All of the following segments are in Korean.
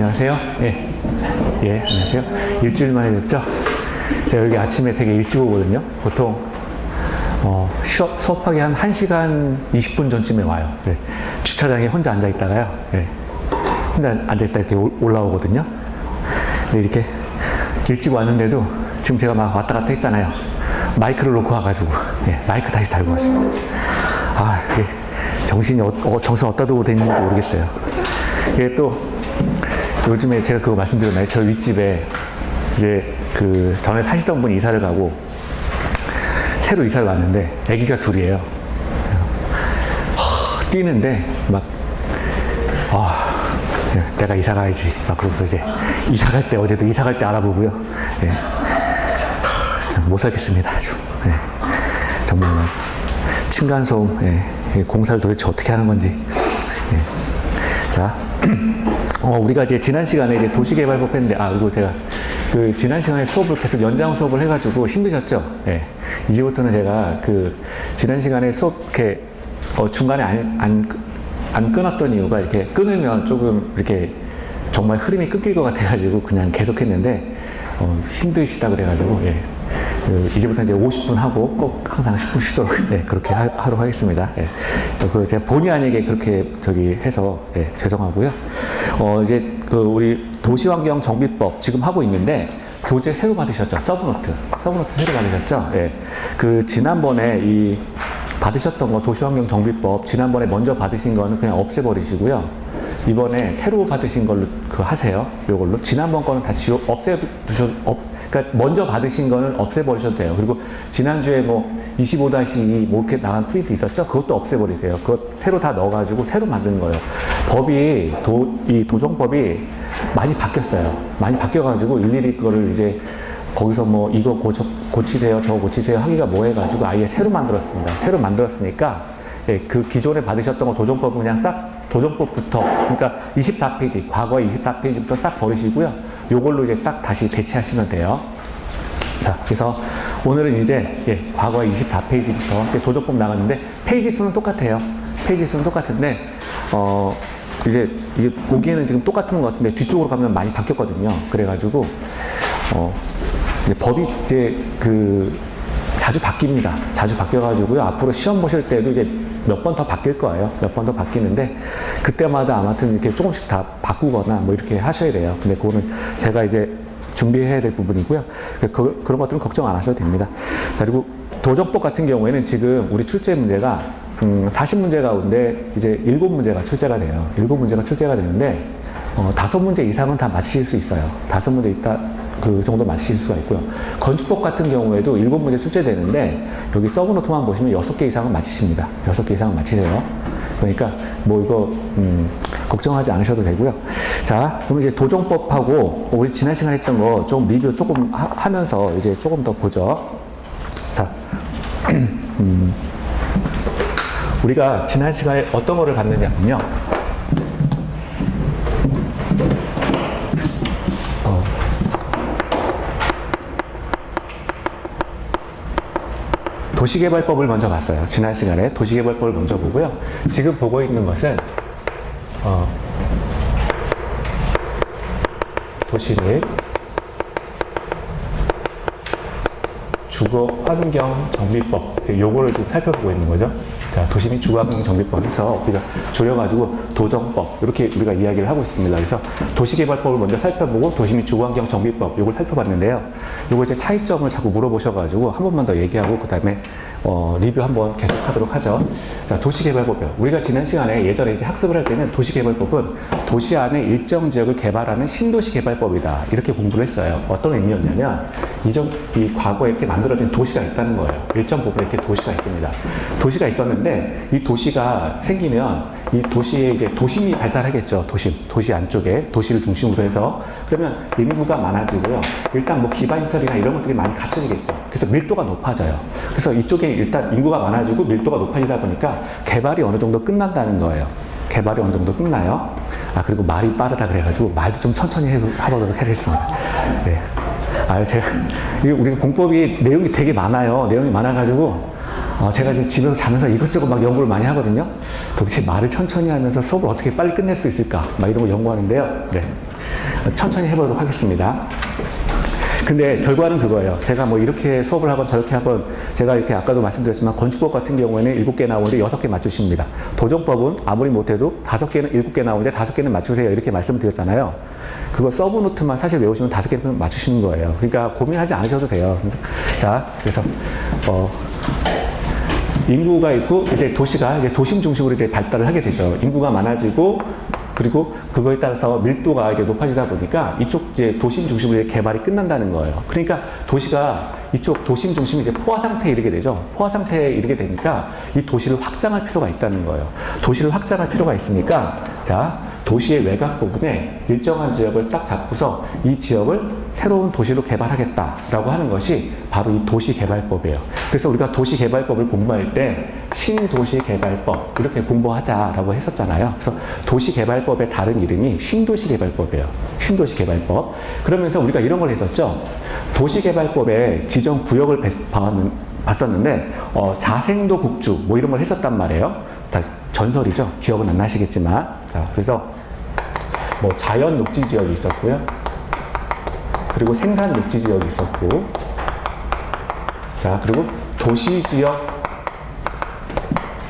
안녕하세요. 예. 예, 안녕하세요. 일주일 만에 뵙죠? 제가 여기 아침에 되게 일찍 오거든요. 보통, 어, 수업, 수업하기 한 1시간 20분 전쯤에 와요. 예. 주차장에 혼자 앉아 있다가요. 예. 혼자 앉아 있다 이렇게 올- 올라오거든요. 근데 이렇게 일찍 왔는데도 지금 제가 막 왔다 갔다 했잖아요. 마이크를 놓고 와가지고, 예, 마이크 다시 달고 왔습니다. 아, 이게 정신이, 어, 어, 정신 어디다 두고 다니는지 모르겠어요. 이게 또, 요즘에 제가 그거 말씀드렸나요? 저 윗집에 이제 그 전에 사시던 분이 이사를 가고 새로 이사를 왔는데 아기가 둘이에요. 허, 뛰는데 막, 아, 예, 내가 이사 가야지. 막 그러면서 이제 이사 갈 때 어제도 이사 갈 때 알아보고요. 예. 못 살겠습니다. 아주. 예. 정말 층간소음, 예. 이 공사를 도대체 어떻게 하는 건지. 예. 자, 어, 우리가 이제 지난 시간에 이제 도시개발법 했는데, 아, 그리고 제가 그 지난 시간에 수업을 계속 연장 수업을 해가지고 힘드셨죠? 예. 이제부터는 제가 그 지난 시간에 수업 이렇게 어, 중간에 안, 안, 안 끊었던 이유가 이렇게 끊으면 조금 이렇게 정말 흐름이 끊길 것 같아가지고 그냥 계속 했는데 어, 힘드시다 그래가지고 예. 그 이제부터 이제 50분 하고 꼭 항상 10분 쉬도록 예, 그렇게 하, 하도록 하겠습니다. 예. 그 제가 본의 아니게 그렇게 저기 해서 예, 죄송하고요. 어, 이제 그 우리 도시환경 정비법 지금 하고 있는데 교재 새로 받으셨죠? 서브노트. 서브노트 새로 받으셨죠? 예. 그 지난번에 이 받으셨던 거 도시환경 정비법 지난번에 먼저 받으신 거는 그냥 없애버리시고요. 이번에 새로 받으신 걸로 그 하세요. 요걸로 지난번 거는 다 지워 없애 두셔 없 그러니까 먼저 받으신 거는 없애버리셔도 돼요. 그리고 지난주에 뭐 25-2 뭐 이렇게 나간 프린트 있었죠? 그것도 없애버리세요. 그거 새로 다 넣어가지고 새로 만든 거예요. 법이 도, 이 도정법이 많이 바뀌었어요. 많이 바뀌어가지고 일일이 그거를 이제 거기서 뭐 이거 고쳐, 고치세요, 저거 고치세요 하기가 뭐 해가지고 아예 새로 만들었습니다. 새로 만들었으니까 예, 그 기존에 받으셨던 거 도정법은 그냥 싹 도정법부터 그러니까 24페이지 과거의 24페이지부터 싹 버리시고요. 요걸로 이제 딱 다시 대체하시면 돼요. 자, 그래서 오늘은 이제 예, 과거의 24페이지부터 도정법 나갔는데 페이지 수는 똑같아요. 페이지 수는 똑같은데 어 이제 이게 보기에는 지금 똑같은 것 같은데 뒤쪽으로 가면 많이 바뀌었거든요. 그래가지고 어 이제 법이 이제 그 자주 바뀝니다. 자주 바뀌어가지고요. 앞으로 시험 보실 때도 이제 몇 번 더 바뀔 거예요. 몇 번 더 바뀌는데 그때마다 아무튼 이렇게 조금씩 다 바꾸거나 뭐 이렇게 하셔야 돼요. 근데 그거는 제가 이제 준비해야 될 부분이고요. 그, 그런 것들은 걱정 안 하셔도 됩니다. 자, 그리고 도정법 같은 경우에는 지금 우리 출제 문제가 음, 40문제 가운데 이제 7문제가 출제가 돼요. 7문제가 출제가 되는데 어, 5문제 이상은 다 맞히실 수 있어요. 5문제 있다 그 정도 맞히실 수가 있고요. 건축법 같은 경우에도 7문제 출제되는데 여기 서브노트만 보시면 6개 이상은 맞히십니다. 6개 이상은 맞히세요. 그러니까 뭐 이거 음, 걱정하지 않으셔도 되고요. 자, 그럼 이제 도정법하고 우리 지난 시간에 했던 거 좀 리뷰 조금 하, 면서 이제 조금 더 보죠. 자, 음, 우리가 지난 시간에 어떤 거를 봤느냐면요. 도시개발법을 먼저 봤어요. 지난 시간에 도시개발법을 먼저 보고요. 지금 보고 있는 것은 어, 도시 및 주거 환경 정비법 요거를 좀 살펴보고 있는 거죠. 자, 및 주거 환경 정비법에서 우리가 줄여가지고 도정법 이렇게 우리가 이야기를 하고 있습니다. 그래서 도시개발법을 먼저 살펴보고 및 주거 환경 정비법 요걸 살펴봤는데요. 요거 이제 차이점을 자꾸 물어보셔가지고 한 번만 더 얘기하고 그 다음에 어, 리뷰 한번 계속하도록 하죠. 자, 도시개발법이요. 우리가 지난 시간에 예전에 이제 학습을 할 때는 도시개발법은 도시 안에 일정 지역을 개발하는 신도시 개발법이다. 이렇게 공부를 했어요. 어떤 의미였냐면 이전 이 과거에 이렇게 만들어진 도시가 있다는 거예요. 일정 부분에 이렇게 도시가 있습니다. 도시가 있었는데 이 도시가 생기면 이 도시에 이제 도심이 발달하겠죠. 도심, 도시 안쪽에 도시를 중심으로 해서 그러면 인구가 많아지고요. 일단 뭐 기반 시설이나 이런 것들이 많이 갖춰지겠죠. 그래서 밀도가 높아져요. 그래서 이쪽에 일단 인구가 많아지고 밀도가 높아지다 보니까 개발이 어느 정도 끝난다는 거예요. 개발이 어느 정도 끝나요. 아 그리고 말이 빠르다 그래가지고 말도 좀 천천히 해- 해보도록 하겠습니다. 네. 아 제가 이게 우리 공법이 내용이 되게 많아요. 내용이 많아가지고 어, 제가 이제 집에서 자면서 이것저것 막 연구를 많이 하거든요. 도대체 말을 천천히 하면서 수업을 어떻게 빨리 끝낼 수 있을까? 막 이런 거 연구하는데요. 네. 천천히 해보도록 하겠습니다. 근데 결과는 그거예요. 제가 뭐 이렇게 수업을 하건 저렇게 하건 제가 이렇게 아까도 말씀드렸지만 건축법 같은 경우에는 일곱 개 나오는데 여섯 개 맞추십니다. 도정법은 아무리 못해도 다섯 개는 일곱 개 나오는데 다섯 개는 맞추세요. 이렇게 말씀을 드렸잖아요. 그거 서브 노트만 사실 외우시면 다섯 개는 맞추시는 거예요. 그러니까 고민하지 않으셔도 돼요. 자, 그래서 어 인구가 있고 이제 도시가 이제 도심 중심으로 이제 발달을 하게 되죠. 인구가 많아지고 그리고 그거에 따라서 밀도가 이제 높아지다 보니까 이쪽 이제 도심 중심으로 개발이 끝난다는 거예요. 그러니까 도시가 이쪽 도심 중심이 이제 포화 상태에 이르게 되죠. 포화 상태에 이르게 되니까 이 도시를 확장할 필요가 있다는 거예요. 도시를 확장할 필요가 있으니까 자 도시의 외곽 부분에 일정한 지역을 딱 잡고서 이 지역을 새로운 도시로 개발하겠다라고 하는 것이 바로 이 도시개발법이에요. 그래서 우리가 도시개발법을 공부할 때 신도시개발법 이렇게 공부하자라고 했었잖아요. 그래서 도시개발법의 다른 이름이 신도시개발법이에요. 신도시개발법. 그러면서 우리가 이런 걸 했었죠. 도시개발법의 지정 구역을 봤- 봤었는데 어, 자생도 국주 뭐 이런 걸 했었단 말이에요. 다 전설이죠. 기억은 안 나시겠지만 자 그래서 뭐 자연 녹지 지역이 있었고요. 그리고 생산 녹지 지역이 있었고 자 그리고 도시 지역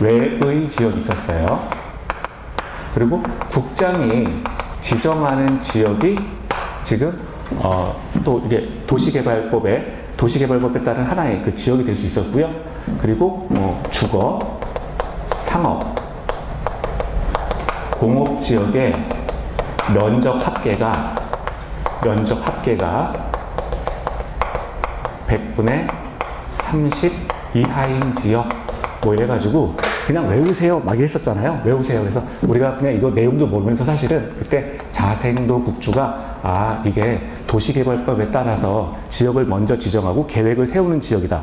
외의 지역이 있었어요. 그리고 국장이 지정하는 지역이 지금 어, 또 이게 도시개발법에 도시개발법에 따른 하나의 그 지역이 될 수 있었고요. 그리고 뭐 주거, 상업, 공업 지역의 면적 합계가 면적 합계가 100분의 30 이하인 지역 뭐 이래가지고 그냥 외우세요. 막 이랬었잖아요. 외우세요. 그래서 우리가 그냥 이거 내용도 모르면서 사실은 그때 자생도 국주가 아 이게 도시개발법에 따라서 지역을 먼저 지정하고 계획을 세우는 지역이다.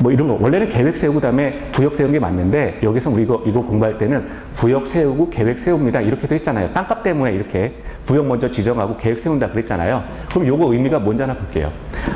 뭐 이런 거. 원래는 계획 세우고 그다음에 구역 세우는 게 맞는데 여기서 우리 이거 이거 공부할 때는 구역 세우고 계획 세웁니다. 이렇게 돼 있잖아요. 땅값 때문에 이렇게 구역 먼저 지정하고 계획 세운다 그랬잖아요. 그럼 요거 의미가 뭔지 하나 볼게요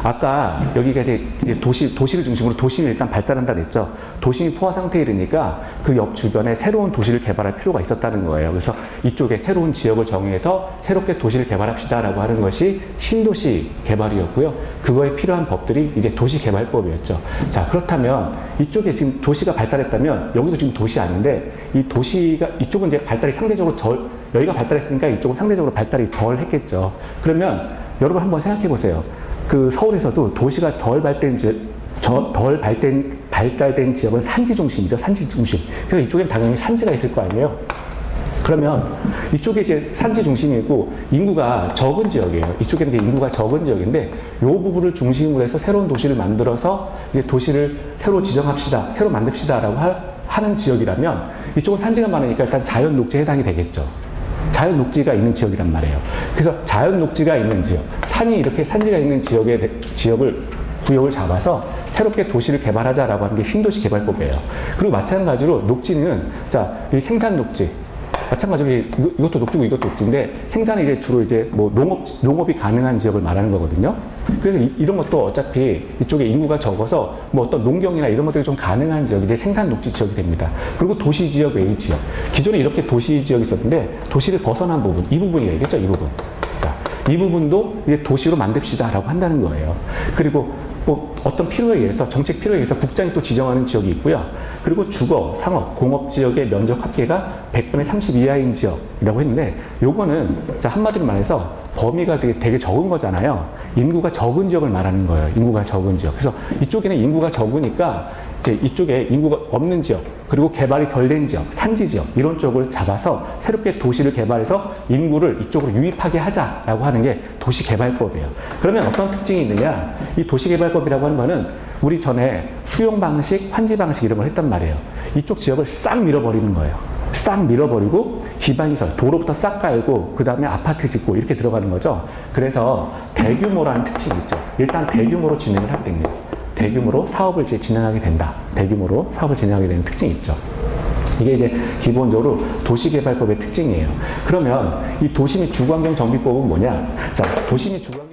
아까 여기가 이제 도시 도시를 중심으로 도심이 일단 발달한다 그랬죠 도심이 포화 상태에 이르니까 그 옆 주변에 새로운 도시를 개발할 필요가 있었다는 거예요 그래서 이쪽에 새로운 지역을 정해서 새롭게 도시를 개발합시다라고 하는 것이 신도시 개발이었고요 그거에 필요한 법들이 이제 도시 개발법이었죠 자 그렇다면 이쪽에 지금 도시가 발달했다면 여기도 지금 도시 아닌데 이 도시가 이쪽은 이제 발달이 상대적으로 덜 여기가 발달했으니까 이쪽은 상대적으로 발달이 덜 했겠죠. 그러면 여러분 한번 생각해 보세요. 그 서울에서도 도시가 덜 발달된 지, 저, 덜 발달된, 발달된 지역은 산지 중심이죠. 산지 중심. 그래서 이쪽엔 당연히 산지가 있을 거 아니에요. 그러면 이쪽에 이제 산지 중심이고 인구가 적은 지역이에요. 이쪽에는 이제 인구가 적은 지역인데 이 부분을 중심으로 해서 새로운 도시를 만들어서 이제 도시를 새로 지정합시다, 새로 만듭시다라고 하, 하는 지역이라면 이쪽은 산지가 많으니까 일단 자연 녹지에 해당이 되겠죠. 자연 녹지가 있는 지역이란 말이에요. 그래서 자연 녹지가 있는 지역, 산이 이렇게 산지가 있는 지역의 대- 지역을 구역을 잡아서 새롭게 도시를 개발하자라고 하는 게 신도시 개발법이에요. 그리고 마찬가지로 녹지는 자, 이 생산 녹지 마찬가지로 이것도 녹지고 이것도 녹지인데 생산이 이제 주로 이제 뭐 농업 농업이 가능한 지역을 말하는 거거든요. 그래서 이, 런 것도 어차피 이쪽에 인구가 적어서 뭐 어떤 농경이나 이런 것들이 좀 가능한 지역이 이제 생산 녹지 지역이 됩니다. 그리고 도시 지역 외의 지역. 기존에 이렇게 도시 지역이 있었는데 도시를 벗어난 부분 이 부분이겠죠, 이 부분. 자, 이 부분도 이제 도시로 만듭시다라고 한다는 거예요. 그리고 뭐 어떤 필요에 의해서 정책 필요에 의해서 국장이 또 지정하는 지역이 있고요. 그리고 주거, 상업, 공업 지역의 면적 합계가 100분의 30 이하인 지역이라고 했는데 요거는 자 한마디로 말해서 범위가 되게, 되게 적은 거잖아요. 인구가 적은 지역을 말하는 거예요. 인구가 적은 지역. 그래서 이쪽에는 인구가 적으니까 이제 이쪽에 인구가 없는 지역 그리고 개발이 덜 된 지역, 산지 지역 이런 쪽을 잡아서 새롭게 도시를 개발해서 인구를 이쪽으로 유입하게 하자라고 하는 게 도시개발법이에요. 그러면 어떤 특징이 있느냐? 이 도시개발법이라고 하는 거는 우리 전에 수용 방식, 환지 방식 이런 걸 했단 말이에요. 이쪽 지역을 싹 밀어버리는 거예요. 싹 밀어버리고 기반시설, 도로부터 싹 깔고 그 다음에 아파트 짓고 이렇게 들어가는 거죠. 그래서 대규모라는 특징이 있죠. 일단 대규모로 진행을 할 때입니다. 대규모로 사업을 이제 진행하게 된다. 대규모로 사업을 진행하게 되는 특징이 있죠. 이게 이제 기본적으로 도시개발법의 특징이에요. 그러면 이 도시 및 주거환경 정비법은 뭐냐? 자, 도시 및 주거환경